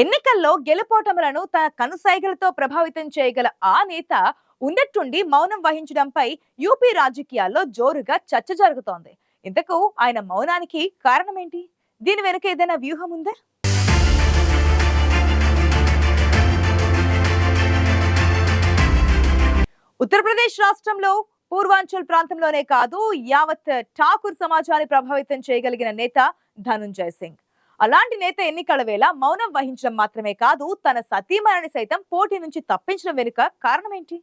ఎన్నికల్లో గెలుపోటములను తన కనుసైగలతో ప్రభావితం చేయగల ఆ నేత ఉన్నట్టుండి మౌనం వహించడంపై యూపీ రాజకీయాల్లో జోరుగా చర్చ జరుగుతోంది. ఇంతకు ఆయన మౌనానికి కారణమేంటి? దీని వెనుక ఏదైనా వ్యూహం ఉందా? ఉత్తరప్రదేశ్ రాష్ట్రంలో పూర్వాంచల్ ప్రాంతంలోనే కాదు యావత్ ఠాకూర్ సమాజాన్ని ప్రభావితం చేయగలిగిన నేత ధనుంజయ్ సింగ్. అలాంటి నేత ఎన్నికల వేళ మౌనం వహించడం మాత్రమే కాదు తన సతీమణిని సైతం పోటీ నుంచి తప్పించడం వెనుక కారణం ఏంటి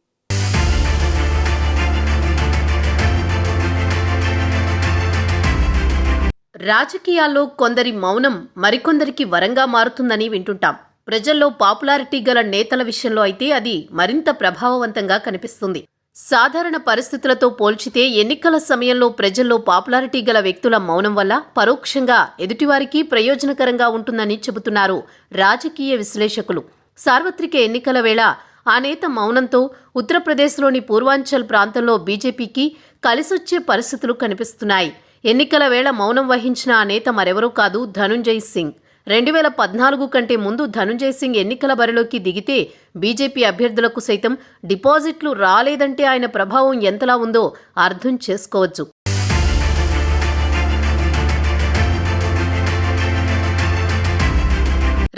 రాజకీయాల్లో కొందరి మౌనం మరికొందరికి వరంగా మారుతుందని వింటుంటాం. ప్రజల్లో పాపులారిటీ గల నేతల విషయంలో అయితే అది మరింత ప్రభావవంతంగా కనిపిస్తుంది. సాధారణ పరిస్థితులతో పోల్చితే ఎన్నికల సమయంలో ప్రజల్లో పాపులారిటీ గల వ్యక్తుల మౌనం వల్ల పరోక్షంగా ఎదుటివారికి ప్రయోజనకరంగా ఉంటుందని చెబుతున్నారు రాజకీయ విశ్లేషకులు. సార్వత్రిక ఎన్నికల వేళ ఆ నేత మౌనంతో ఉత్తరప్రదేశ్లోని పూర్వాంచల్ ప్రాంతంలో బీజేపీకి కలిసొచ్చే పరిస్థితులు కనిపిస్తున్నాయి. ఎన్నికల వేళ మౌనం వహించిన ఆ నేత మరెవరూ కాదు ధనుంజయ్ సింగ్. రెండు వేల పద్నాలుగు కంటే ముందు ధనుంజయ్ సింగ్ ఎన్నికల బరిలోకి దిగితే బీజేపీ అభ్యర్థులకు సైతం డిపాజిట్లు రాలేదంటే ఆయన ప్రభావం ఎంతలా ఉందో అర్థం చేసుకోవచ్చు.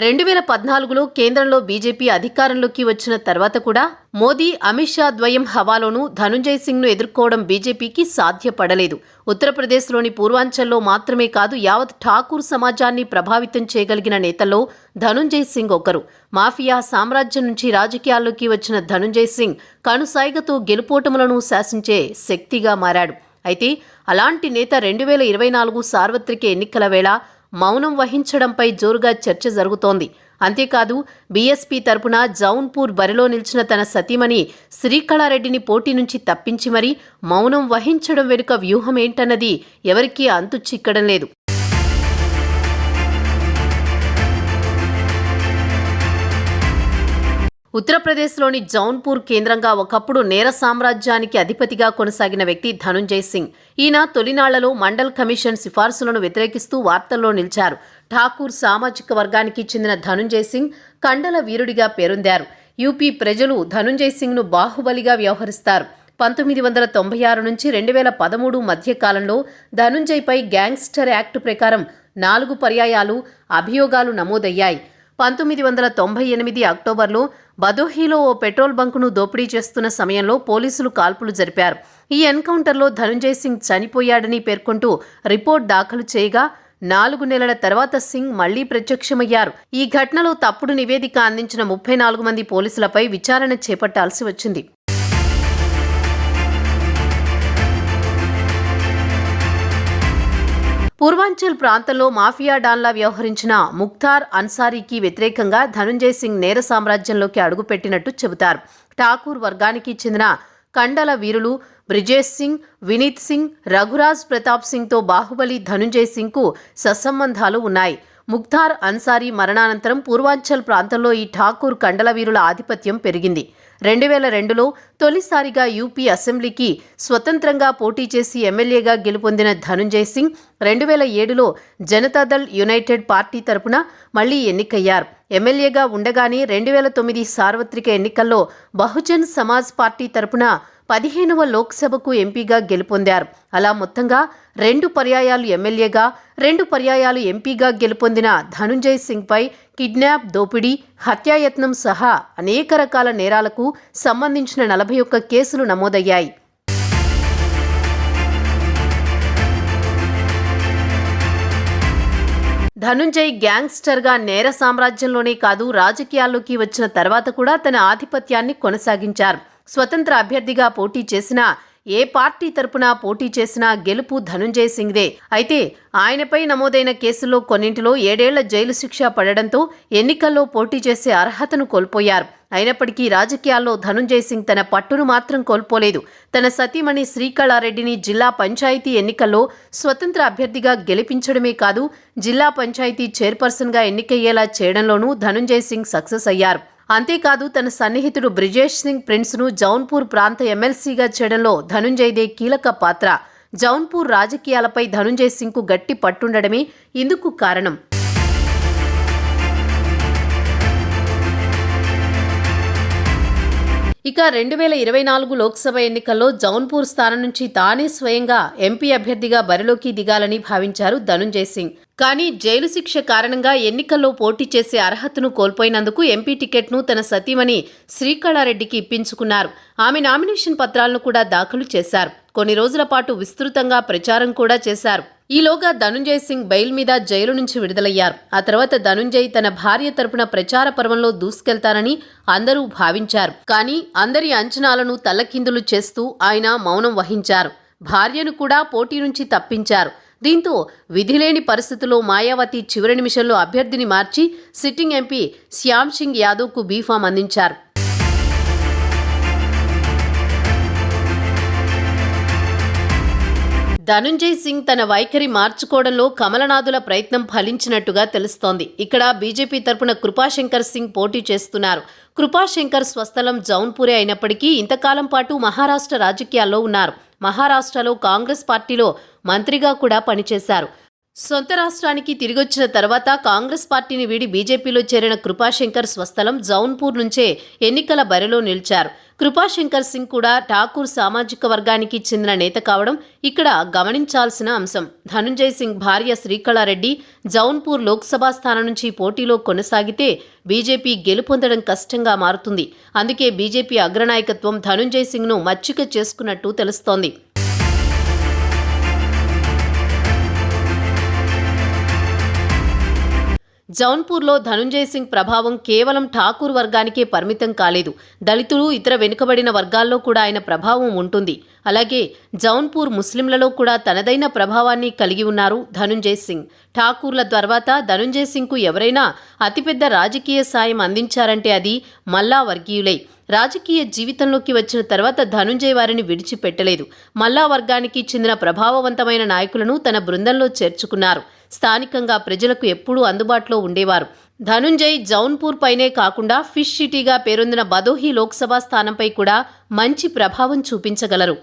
రెండు వేల పద్నాలుగులో కేంద్రంలో బీజేపీ అధికారంలోకి వచ్చిన తర్వాత కూడా మోదీ అమిత్ షా ద్వయం హవాలోనూ ధనుంజయ్ సింగ్ను ఎదుర్కోవడం బీజేపీకి సాధ్యపడలేదు. ఉత్తరప్రదేశ్లోని పూర్వాంచల్లో మాత్రమే కాదు యావత్ ఠాకూర్ సమాజాన్ని ప్రభావితం చేయగలిగిన నేతల్లో ధనుంజయ్ సింగ్ ఒకరు. మాఫియా సామ్రాజ్యం నుంచి రాజకీయాల్లోకి వచ్చిన ధనుంజయ్ సింగ్ కనుసాయిగతో గెలుపోటములను శాసించే శక్తిగా మారాడు. అయితే అలాంటి నేత రెండు వేల ఇరవై నాలుగు సార్వత్రిక ఎన్నికల వేళ మౌనం వహించడంపై జోరుగా చర్చ జరుగుతోంది. అంతేకాదు బీఎస్పీ తరపున జౌన్పూర్ బరిలో నిలిచిన తన సతీమణి శ్రీకళారెడ్డిని పోటీ నుంచి తప్పించి మరీ మౌనం వహించడం వెనుక వ్యూహం ఏంటన్నది ఎవరికీ అంతు చిక్కడం లేదు. ఉత్తరప్రదేశ్లోని జౌన్పూర్ కేంద్రంగా ఒకప్పుడు నేర సామ్రాజ్యానికి అధిపతిగా కొనసాగిన వ్యక్తి ధనుంజయ్ సింగ్. ఈయన తొలినాళ్ళలో మండల్ కమిషన్ సిఫార్సులను వ్యతిరేకిస్తూ వార్తల్లో నిలిచారు. ఠాకూర్ సామాజిక వర్గానికి చెందిన ధనుంజయ్ సింగ్ కండల వీరుడిగా పేరొందారు. యూపీ ప్రజలు ధనుంజయ్ సింగ్ను బాహుబలిగా వ్యవహరిస్తారు. పంతొమ్మిది వందల తొంభై ఆరు నుంచి రెండు వేల పదమూడు మధ్య కాలంలో ధనుంజయ్పై గ్యాంగ్స్టర్ యాక్ట్ ప్రకారం నాలుగు పర్యాయాలు అభియోగాలు నమోదయ్యాయి. పంతొమ్మిది వందల తొంభై ఎనిమిది అక్టోబర్లో బదోహీలో ఓ పెట్రోల్ బంకును దోపిడీ చేస్తున్న సమయంలో పోలీసులు కాల్పులు జరిపారు. ఈ ఎన్కౌంటర్లో ధనుంజయ్ సింగ్ చనిపోయాడని పేర్కొంటూ రిపోర్ట్ దాఖలు చేయగా నాలుగు నెలల తర్వాత సింగ్ మళ్ళీ ప్రత్యక్షమయ్యారు. ఈ ఘటనలో తప్పుడు నివేదిక అందించిన ముప్పై నాలుగు మంది పోలీసులపై విచారణ చేపట్టాల్సి వచ్చింది. పూర్వాంచల్ ప్రాంతంలో మాఫియా డాన్లా వ్యవహరించిన ముఖ్తార్ అన్సారీకి వ్యతిరేకంగా ధనుంజయ్ సింగ్ నేర సామ్రాజ్యంలోకి అడుగుపెట్టినట్టు చెబుతారు. ఠాకూర్ వర్గానికి చెందిన కండల వీరులు బ్రిజేష్ సింగ్ వినీత్ సింగ్ రఘురాజ్ ప్రతాప్ సింగ్తో బాహుబలి ధనుంజయ్ సింగ్కు సత్సంబంధాలు ఉన్నాయి. ముఖ్తార్ అన్సారీ మరణానంతరం పూర్వాంచల్ ప్రాంతంలో ఈ ఠాకూర్ కండలవీరుల ఆధిపత్యం పెరిగింది. రెండు వేల రెండులో తొలిసారిగా యూపీ అసెంబ్లీకి స్వతంత్రంగా పోటీ చేసి ఎమ్మెల్యేగా గెలుపొందిన ధనుంజయ్ సింగ్ రెండు వేల ఏడులో జనతాదళ్ యునైటెడ్ పార్టీ తరపున మళ్ళీ ఎన్నికయ్యారు. ఎమ్మెల్యేగా ఉండగానే రెండు వేల తొమ్మిది సార్వత్రిక ఎన్నికల్లో బహుజన్ సమాజ్ పార్టీ తరపున పదిహేనవ లోక్సభకు ఎంపీగా గెలుపొందారు. అలా మొత్తంగా రెండు పర్యాయాలు ఎమ్మెల్యేగా రెండు పర్యాయాలు ఎంపీగా గెలుపొందిన ధనుంజయ్ సింగ్పై కిడ్నాప్ దోపిడీ హత్యాయత్నం సహా అనేక రకాల నేరాలకు సంబంధించిన నలభై ఒక్క కేసులు నమోదయ్యాయి. ధనుంజయ్ గ్యాంగ్స్టర్గా నేర సామ్రాజ్యంలోనే కాదు రాజకీయాల్లోకి వచ్చిన తర్వాత కూడా తన ఆధిపత్యాన్ని కొనసాగించారు. స్వతంత్ర అభ్యర్థిగా పోటీ చేసినా ఏ పార్టీ తరపున పోటీ చేసినా గెలుపు ధనుంజయ్ సింగ్దే. అయితే ఆయనపై నమోదైన కేసుల్లో కొన్నింటిలో ఏడేళ్ళ జైలు శిక్ష పడడంతో ఎన్నికల్లో పోటీ చేసే అర్హతను కోల్పోయారు. అయినప్పటికీ రాజకీయాల్లో ధనుంజయ్ సింగ్ తన పట్టును మాత్రం కోల్పోలేదు. తన సతీమణి శ్రీకళారెడ్డిని జిల్లా పంచాయతీ ఎన్నికల్లో స్వతంత్ర అభ్యర్థిగా గెలిపించడమే కాదు జిల్లా పంచాయతీ చైర్పర్సన్గా ఎన్నికయ్యేలా చేయడంలోనూ ధనుంజయ్ సింగ్ సక్సెస్ అయ్యారు. అంతేకాదు తన సన్నిహితుడు బ్రిజేష్ సింగ్ ప్రిన్స్ను జౌన్పూర్ ప్రాంత ఎమ్మెల్సీగా చేయడంలో ధనుంజయ్దే కీలక పాత్ర. జౌన్పూర్ రాజకీయాలపై ధనుంజయ్ సింగ్కు గట్టి పట్టుండడమే ఇందుకు కారణం. ఇక రెండు వేల ఇరవై నాలుగు లోక్సభ ఎన్నికల్లో జౌన్పూర్ స్థానం నుంచి తానే స్వయంగా ఎంపీ అభ్యర్థిగా బరిలోకి దిగాలని భావించారు ధనుంజయ్ సింగ్. కానీ జైలు శిక్ష కారణంగా ఎన్నికల్లో పోటీ చేసే అర్హతను కోల్పోయినందుకు ఎంపీ టికెట్ను తన సతీమణి శ్రీకళారెడ్డికి ఇప్పించుకున్నారు. ఆమె నామినేషన్ పత్రాలను కూడా దాఖలు చేశారు. కొన్ని రోజుల పాటు విస్తృతంగా ప్రచారం కూడా చేశారు. ఈలోగా ధనుంజయ్ సింగ్ బెయిల్ మీద జైలు నుంచి విడుదలయ్యారు. ఆ తర్వాత ధనుంజయ్ తన భార్య తరపున ప్రచార పర్వంలో దూసుకెళ్తానని అందరూ భావించారు. కానీ అందరి అంచనాలను తల్లకిందులు చేస్తూ ఆయన మౌనం వహించారు. భార్యను కూడా పోటీ నుంచి తప్పించారు. దీంతో విధిలేని పరిస్థితుల్లో మాయావతి చివరి నిమిషంలో అభ్యర్థిని మార్చి సిట్టింగ్ ఎంపీ శ్యామ్ సింగ్ యాదవ్కు బీఫామ్ అందించారు. ధనుంజయ్ సింగ్ తన వైఖరి మార్చుకోవడంలో కమలనాథుల ప్రయత్నం ఫలించినట్టుగా తెలుస్తోంది. ఇక్కడ బీజేపీ తరపున కృపాశంకర్ సింగ్ పోటీ చేస్తున్నారు. కృపాశంకర్ స్వస్థలం జౌన్పూరే అయినప్పటికీ ఇంతకాలం పాటు మహారాష్ట్ర రాజకీయాల్లో ఉన్నారు. మహారాష్ట్రలో కాంగ్రెస్ పార్టీలో మంత్రిగా కూడా పనిచేశారు. సొంత రాష్ట్రానికి తిరిగొచ్చిన తర్వాత కాంగ్రెస్ పార్టీని వీడి బీజేపీలో చేరిన కృపాశంకర్ స్వస్థలం జౌన్పూర్ నుంచే ఎన్నికల బరిలో నిలిచారు. కృపాశంకర్ సింగ్ కూడా ఠాకూర్ సామాజిక వర్గానికి చెందిన నేత కావడం ఇక్కడ గమనించాల్సిన అంశం. ధనుంజయ్ సింగ్ భార్య శ్రీకళారెడ్డి జౌన్పూర్ లోక్సభ స్థానం నుంచి పోటీలో కొనసాగితే బీజేపీ గెలుపొందడం కష్టంగా మారుతుంది. అందుకే బీజేపీ అగ్రనాయకత్వం ధనుంజయ్ సింగ్ను మచ్చిక చేసుకున్నట్టు తెలుస్తోంది. జౌన్పూర్లో ధనుంజయ్ సింగ్ ప్రభావం కేవలం ఠాకూర్ వర్గానికే పరిమితం కాలేదు. దళితులు ఇతర వెనుకబడిన వర్గాల్లో కూడా ఆయన ప్రభావం ఉంటుంది. అలాగే జౌన్పూర్ ముస్లింలలో కూడా తనదైన ప్రభావాన్ని కలిగి ఉన్నారు ధనుంజయ్ సింగ్. ఠాకూర్ల తర్వాత ధనుంజయ్ సింగ్కు ఎవరైనా అతిపెద్ద రాజకీయ సాయం అందించారంటే అది మల్లా వర్గీయులే. రాజకీయ జీవితంలోకి వచ్చిన తర్వాత ధనుంజయ్ వారిని విడిచిపెట్టలేదు. మల్లా వర్గానికి చెందిన ప్రభావవంతమైన నాయకులను తన బృందంలో చేర్చుకున్నారు. స్థానికంగా ప్రజలకు ఎప్పుడూ అందుబాటులో ఉండేవారు. ధనుంజయ్ జౌన్పూర్ పైనే కాకుండా ఫిష్ సిటీగా పేరొందిన బదోహి లోక్సభ స్థానంపై కూడా మంచి ప్రభావం చూపించగలరు.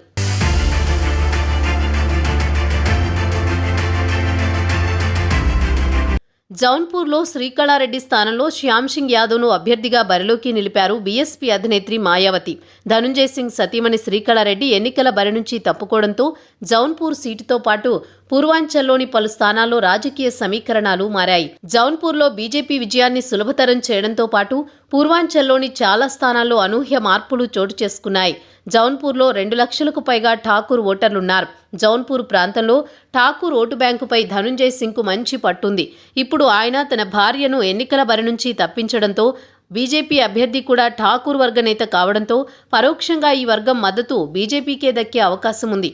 జౌన్పూర్లో శ్రీకళారెడ్డి స్థానంలో శ్యామ్ సింగ్ యాదవ్ను అభ్యర్థిగా బరిలోకి నిలిపారు బీఎస్పీ అధినేత్రి మాయావతి. ధనుంజయ్ సింగ్ సతీమణి శ్రీకళారెడ్డి ఎన్నికల బరి నుంచి తప్పుకోవడంతో జౌన్పూర్ సీటుతో పాటు పూర్వాంచల్లోని పలు స్థానాల్లో రాజకీయ సమీకరణాలు మారాయి. జౌన్పూర్లో బీజేపీ విజయాన్ని సులభతరం చేయడంతో పాటు పూర్వాంచల్లోని చాలా స్థానాల్లో అనూహ్య మార్పులు చోటు చేసుకున్నాయి. జౌన్పూర్లో రెండు లక్షలకు పైగా ఠాకూర్ ఓటర్లున్నారు. జౌన్పూర్ ప్రాంతంలో ఠాకూర్ ఓటు బ్యాంకుపై ధనుంజయ్ సింగ్కు మంచి పట్టుంది. ఇప్పుడు ఇప్పుడు ఆయన తన భార్యను ఎన్నికల బరి నుంచి తప్పించడంతో బీజేపీ అభ్యర్థి కూడా ఠాకూర్ వర్గ నేత కావడంతో పరోక్షంగా ఈ వర్గం మద్దతు బీజేపీకే దక్కే అవకాశం ఉంది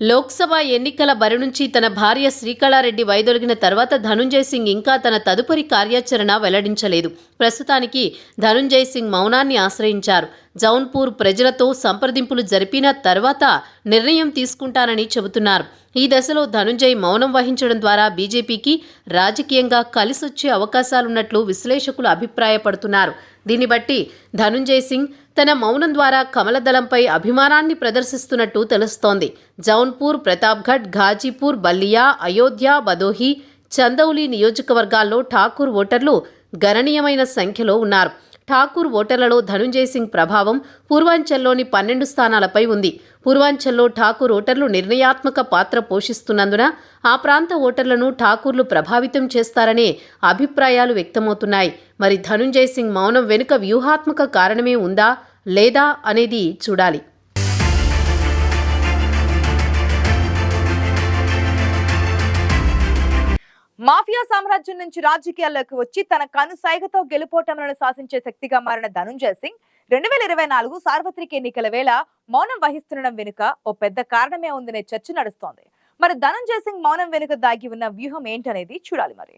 లోక్సభ ఎన్నికల బరి నుంచి తన భార్య శ్రీకళారెడ్డి వైదొలిగిన తర్వాత ధనుంజయ్ సింగ్ ఇంకా తన తదుపరి కార్యాచరణ వెల్లడించలేదు. ప్రస్తుతానికి ధనుంజయ్ సింగ్ మౌనాన్ని ఆశ్రయించారు. జౌన్పూర్ ప్రజలతో సంప్రదింపులు జరిపిన తర్వాత నిర్ణయం తీసుకుంటానని చెబుతున్నారు. ఈ దశలో ధనుంజయ్ మౌనం వహించడం ద్వారా బీజేపీకి రాజకీయంగా కలిసొచ్చే అవకాశాలున్నట్లు విశ్లేషకులు అభిప్రాయపడుతున్నారు. దీన్ని బట్టి ధనుంజయ్ సింగ్ తన మౌనం ద్వారా కమలదళంపై అభిమానాన్ని ప్రదర్శిస్తున్నట్టు తెలుస్తోంది. జౌన్పూర్ ప్రతాప్గఢ్ ఘాజీపూర్ బల్లియా అయోధ్య బదోహి చందౌలి నియోజకవర్గాల్లో ఠాకూర్ ఓటర్లు గణనీయమైన సంఖ్యలో ఉన్నారు. ఠాకూర్ ఓటర్లలో ధనుంజయ్ సింగ్ ప్రభావం పూర్వాంచల్లోని పన్నెండు స్థానాలపై ఉంది. పూర్వాంచల్లో ఠాకూర్ ఓటర్లు నిర్ణయాత్మక పాత్ర పోషిస్తున్నందున ఆ ప్రాంత ఓటర్లను ఠాకూర్లు ప్రభావితం చేస్తారనే అభిప్రాయాలు వ్యక్తమవుతున్నాయి. మరి ధనుంజయ్ సింగ్ మౌనం వెనుక వ్యూహాత్మక కారణమే ఉందా లేదా అనేది చూడాలి. మాఫియా సామ్రాజ్యం నుంచి రాజకీయాల్లోకి వచ్చి తన కనుసైగతో గెలుపోటములను శాసించే శక్తిగా మారిన ధనుంజయ్ సింగ్ రెండు వేల ఇరవై నాలుగు సార్వత్రిక ఎన్నికల వేళ మౌనం వహిస్తుండడం వెనుక ఓ పెద్ద కారణమే ఉందనే చర్చ నడుస్తోంది. మరి ధనుంజయ్ సింగ్ మౌనం వెనుక దాగి ఉన్న వ్యూహం ఏంటనేది చూడాలి మరి.